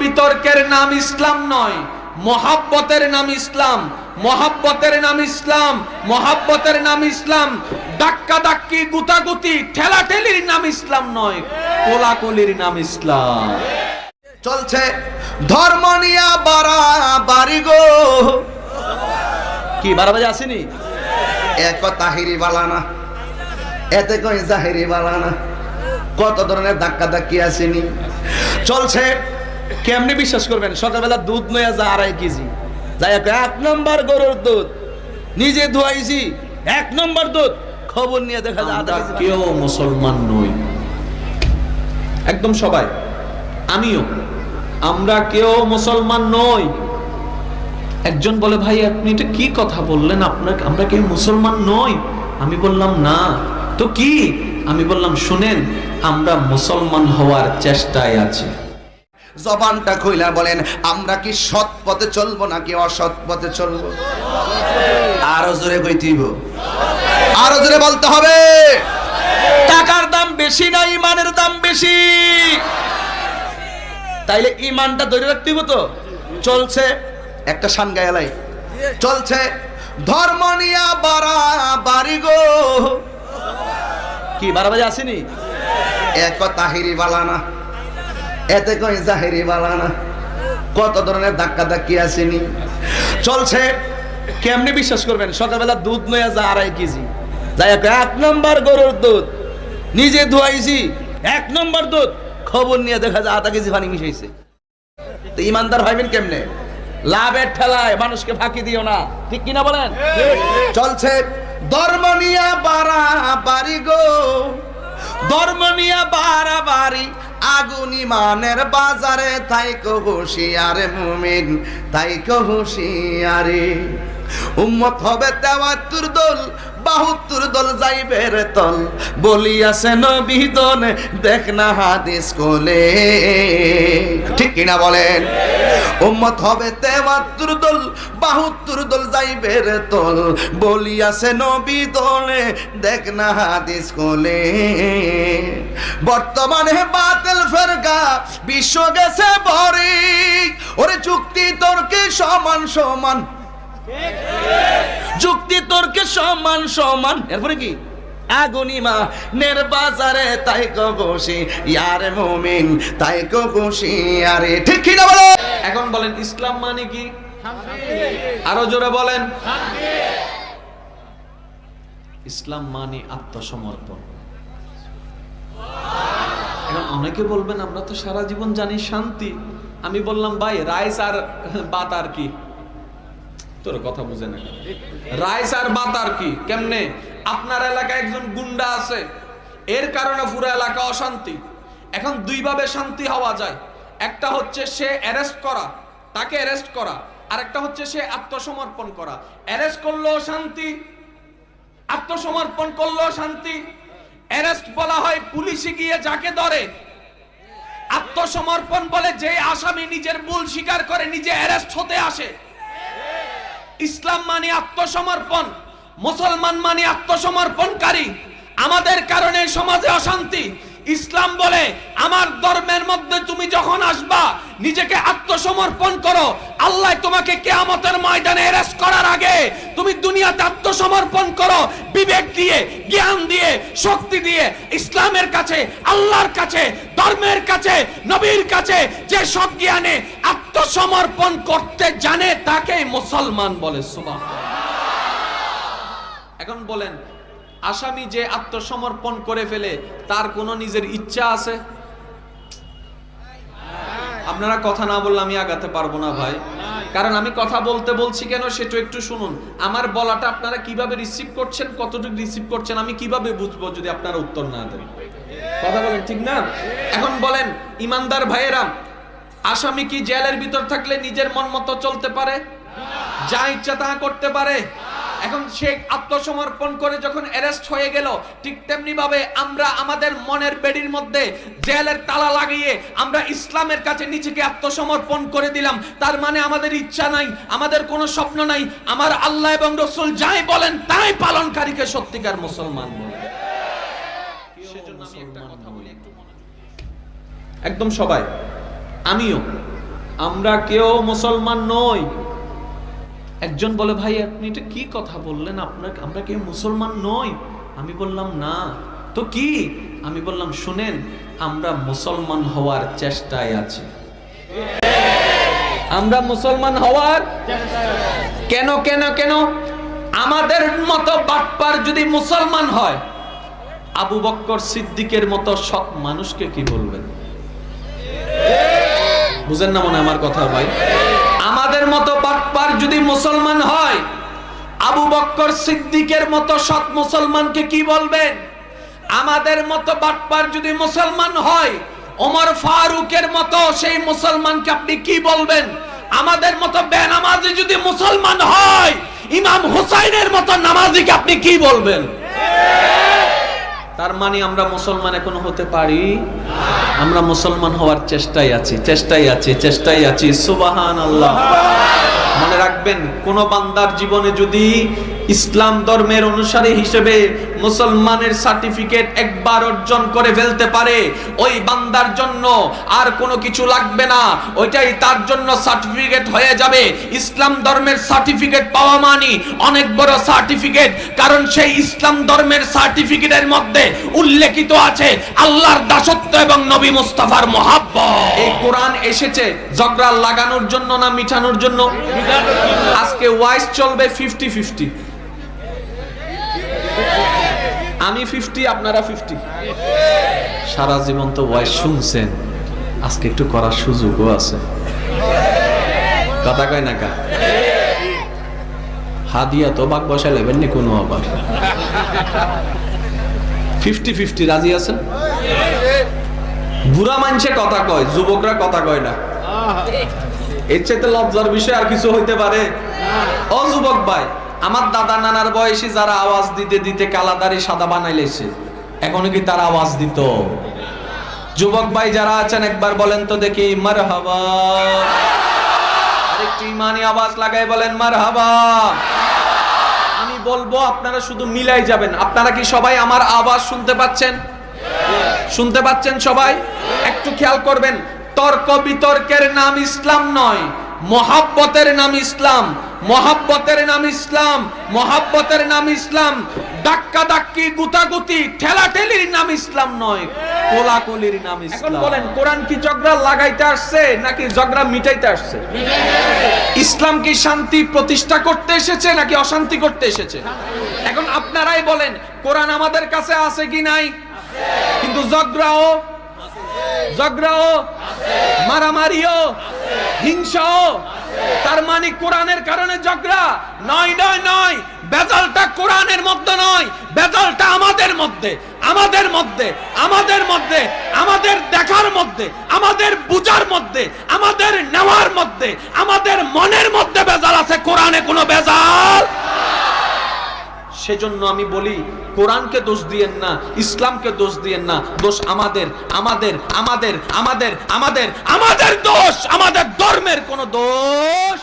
বিতর্কের নাম ইসলাম নয় মহাব্বতের নাম ইসলাম মহাব্বতের নাম ইসলাম মহাব্বতের নাম ইসলাম ডাক্কা ডাক্কি গুতাগুতি ঠেলাঠেলির নাম ইসলাম নয় কোলাকুলির নাম ইসলাম। চলছে ধর্ম নিয়া বাড়া গো। কি বারো বাজে আসেনি? এক তাহিরি বালানা এতে কই জাহিরি বালানা কত ধরনের ধাক্কা ধাক্কি আসেনি। চলছে কেমনি বিশ্বাস করবেন? সকালবেলা দুধ নয়া যা আড়াই কেজি। যাই এক নম্বর গরুর দুধ। নিজে ধোয়াইছি এক নম্বর দুধ। খবর নিয়ে দেখা যায় আধা কেউ মুসলমান নই। একদম সবাই। আমিও। আমরা কেউ মুসলমান নই। একজন বলে ভাই আপনি এটা কি কথা বললেন? আপনাকে আমরা কেউ মুসলমান নই? আমি বললাম না। তো কি? আমি বললাম শুনেন আমরা মুসলমান হওয়ার চেষ্টায় আছি। জবানটা খুইলা বলেন, আমরা কি সৎ পথে চলবো নাকি অসৎ পথে চলবো? আরও জোরে কইতিব আরও জোরে বলতে হবে। টাকার দাম বেশি না, ইমানের দাম বেশি। তাইলে ইমানটা ধরে রাখতে হইবো তো? চলছে। একটা শান গায়ালাই চলছে। ধর্ম নিয়া বাড়া বাড়ি গো। কি বারো বাজে আসেনি এক তাহিরি বালানা এতে কই জাহিরি বালানা কত ধরনের ধাক্কা ধাক্কি আসেনি চলছে, কেমনি বিশ্বাস করবেন? সকালবেলা দুধ নয়া যা আড়াই কেজি। যাই এক নম্বর গরুর দুধ। নিজে ধোয়াইছি, এক নম্বর দুধ। খবর নিয়ে দেখা যায় আধা কেজি পানি মিশাইছে। তো ইমানদার হইবেন কেমনে? লাভের ঠেলায় মানুষকে ফাঁকি দিও না। ঠিক কিনা বলেন? চলছে, ধর্ম নিয়া বাড়া বাড়ি গো। ধর্ম নিয়া বাড়া বাড়ি আগুন ইমানের বাজারে তাই কো হুশিয়ারে মুমিন তাই কো হুশিয়ারে। উম্মত হবে তেওয়াত্তর দল, বাহাত্তর দল যাইবে রে তল বলিয়াছে নবী দন দেখ না হাদিস কোলে। ঠিক কিনা বলেন? উম্মত হবে তেমাত্তর দল, বাহাত্তর দল যাইবে রে তল বলিয়াছে নবী দলে, দেখ না হাদিস কোলে। বর্তমানে বাতিল ফেরকা, বিশ্ব গেছে ভরে ওরে চুক্তি তর্কে সমান সমান যুক্তি তর্কে সমান সমান। এরপরে কি? আগুনিমা তাই তাই আরে ঠিক বলো? এখন বলেন, ইসলাম মানে কি? আরও জোরে বলেন। ইসলাম মানে আত্মসমর্পণ। এখন অনেকে বলবেন, আমরা তো সারা জীবন জানি শান্তি। আমি বললাম, ভাই, রাইস আর বাত আর কি? তোর কথা বুঝে না। রাইস আর বাত আর কি? কেমনে? আপনার এলাকায় একজন গুন্ডা আছে। এর কারণে পুরো এলাকা অশান্তি। এখন দুইভাবে শান্তি হওয়া যায়। একটা হচ্ছে সে অ্যারেস্ট করা, তাকে অ্যারেস্ট করা। আর একটা হচ্ছে সে আত্মসমর্পণ করা। অ্যারেস্ট করলেও শান্তি, আত্মসমর্পণ করলেও শান্তি। অ্যারেস্ট বলা হয় পুলিশে গিয়ে যাকে ধরে। আত্মসমর্পণ বলে যে আসামি নিজের ভুল স্বীকার করে নিজে অ্যারেস্ট হতে আসে। ইসলাম মানে আত্মসমর্পণ মুসলমান মানে আত্মসমর্পণকারী। আমাদের কারণে সমাজে অশান্তি। ইসলাম বলে আমার ধর্মের মধ্যে তুমি যখন আসবা নিজেকে আত্মসমর্পণ করো। আল্লাহ তোমাকে কেয়ামতের ময়দানে এরেস্ট করার আগে তুমি দুনিয়াতে আত্মসমর্পণ করো। বিবেক দিয়ে, জ্ঞান দিয়ে, শক্তি দিয়ে, ইসলামের কাছে, আল্লাহর কাছে, ধর্মের কাছে, নবীর কাছে যে সব জ্ঞানে আত্মসমর্পণ করতে জানে তাকে মুসলমান বলে। সুবহান এখন বলেন, আসামি যে আত্মসমর্পণ করে ফেলে, তার কোনো নিজের ইচ্ছা আছে? আপনারা কথা না বললে আমি আগাতে পারব না ভাই। কারণ আমি কথা বলতে বলছি কেন সেটা একটু শুনুন। আমার বলাটা আপনারা কীভাবে রিসিভ করছেন, কতটুকু রিসিভ করছেন, আমি কীভাবে বুঝব যদি আপনারা উত্তর না দেন? কথা বলেন, ঠিক না? এখন বলেন, ইমানদার ভাইয়েরা, আসামি কি জেলের ভিতর থাকলে নিজের মন মতো চলতে পারে? যা ইচ্ছা তা করতে পারে? এখন সে আত্মসমর্পণ করে যখন অ্যারেস্ট হয়ে গেল ঠিক তেমনি ভাবে আমরা আমাদের মনের বেডির মধ্যে জেলের তালা লাগিয়ে আমরা ইসলামের কাছে নিজেকে আত্মসমর্পণ করে দিলাম। তার মানে আমাদের ইচ্ছা নাই আমাদের কোনো স্বপ্ন নাই। আমার আল্লাহ এবং রসুল যাই বলেন তাই পালনকারীকে সত্যিকার মুসলমান বলে। একদম সবাই আমিও। আমরা কেউ মুসলমান নই। একজন বলে, ভাই, আপনি এটা কি কথা বললেন? আপনার, আমরা কেউ মুসলমান নই। আমি বললাম, না। তো কি? আমি বললাম, শুনেন, আমরা মুসলমান হওয়ার চেষ্টায় আছি। আমরা মুসলমান হওয়ার কেন কেন কেন? আমাদের মতো বাটপার যদি মুসলমান হয়, আবু বক্কর সিদ্দিকের মতো সব মানুষকে কি বলবেন? বুঝেন না মনে আমার কথা, ভাই? আমাদের মতো বাটপার যদি মুসলমান হয়, আবু বক্কর সিদ্দিকের মতো সৎ মুসলমানকে কি বলবেন? আমাদের মতো বাটপার যদি মুসলমান হয়, ওমর ফারুকের মতো সেই মুসলমানকে আপনি কি বলবেন? আমাদের মতো বেনামাজি যদি মুসলমান হয়, ইমাম হুসাইনের মতো নামাজিকে আপনি কি বলবেন? তার মানে আমরা মুসলমান এখনও হতে পারি? আমরা মুসলমান হওয়ার চেষ্টায় আছি চেষ্টায় আছি চেষ্টায় আছি সুবাহান আল্লাহ মনে রাখবেন কোন বান্দার জীবনে যদি ইসলাম ধর্মের অনুসারী হিসেবে মুসলমানের সার্টিফিকেট একবার অর্জন করে ফেলতে পারে ওই বান্দার জন্য আর কোনো কিছু লাগবে না। ওইটাই তার জন্য সার্টিফিকেট হয়ে যাবে। ইসলাম ধর্মের সার্টিফিকেট পাওয়া মানে অনেক বড় সার্টিফিকেট, কারণ সেই ইসলাম ধর্মের সার্টিফিকেটের মধ্যে উল্লেখিত আছে আল্লাহর দাসত্ব এবং নবী মুস্তাফার মহাব্বত। এই কোরআন এসেছে ঝগড়া লাগানোর জন্য না মিঠানোর জন্য? আজকে ওয়াইস চলবে ফিফটি ফিফটি আমি ফিফটি আপনারা ফিফটি সারা জীবন তো ভয়েস শুনছেন, আজকে একটু করার সুযোগও আছে। কথা কয় না কা? হাদিয়া তো বাক বসায় লেবেন নি কোনো আবার। ফিফটি ফিফটি রাজি আছেন? বুড়া মানুষে কথা কয়, যুবকরা কথা কয় না। এর চাইতে লজ্জার বিষয় আর কিছু হইতে পারে। অযুবক যুবক ভাই আমার দাদা নানার বয়সী যারা আওয়াজ দিতে দিতে কালাদারি সাদা বানাইলেছে এখনও কি তার আওয়াজ দিত? যুবক ভাই যারা আছেন, একবার বলেন তো দেখি মার হাবা আরেকটু ইমানি আওয়াজ লাগাই বলেন মার হাবা আমি বলব, আপনারা শুধু মিলাই যাবেন। আপনারা কি সবাই আমার আওয়াজ শুনতে পাচ্ছেন? শুনতে পাচ্ছেন সবাই? একটু খেয়াল করবেন, তর্ক বিতর্কের নাম ইসলাম নয়, মহাব্বতের নাম ইসলাম। মহাব্বতের নাম ইসলাম মহাব্বতের নাম ইসলাম ডাক্কা ডাক্কি গুতাগুতি ঠেলাঠেলির নাম ইসলাম নয় কোলাকুলির নাম ইসলাম। বলেন কোরআন কি ঝগড়া লাগাইতে আসছে নাকি ঝগড়া মিটাইতে আসছে? ইসলাম কি শান্তি প্রতিষ্ঠা করতে এসেছে নাকি অশান্তি করতে এসেছে? এখন আপনারাই বলেন কোরআন আমাদের কাছে আছে কি নাই? কিন্তু ঝগড়াও ঝগড়াও, মারামারিও, হিংসাও, তার মানে কোরআনের কারণে ঝগড়া। নয় নয় নয়, বেজালটা কোরআনের মধ্যে নয়, বেজালটা আমাদের মধ্যে আমাদের মধ্যে আমাদের মধ্যে, আমাদের দেখার মধ্যে, আমাদের বুঝার মধ্যে, আমাদের নেওয়ার মধ্যে, আমাদের মনের মধ্যে বেজাল আছে কোরআনে সেজন্য আমি বলি, কোরআনকে দোষ দিয়েন না, ইসলামকে দোষ দিয়েন না। দোষ আমাদের আমাদের আমাদের আমাদের আমাদের আমাদের দোষ, আমাদের ধর্মের কোনো দোষ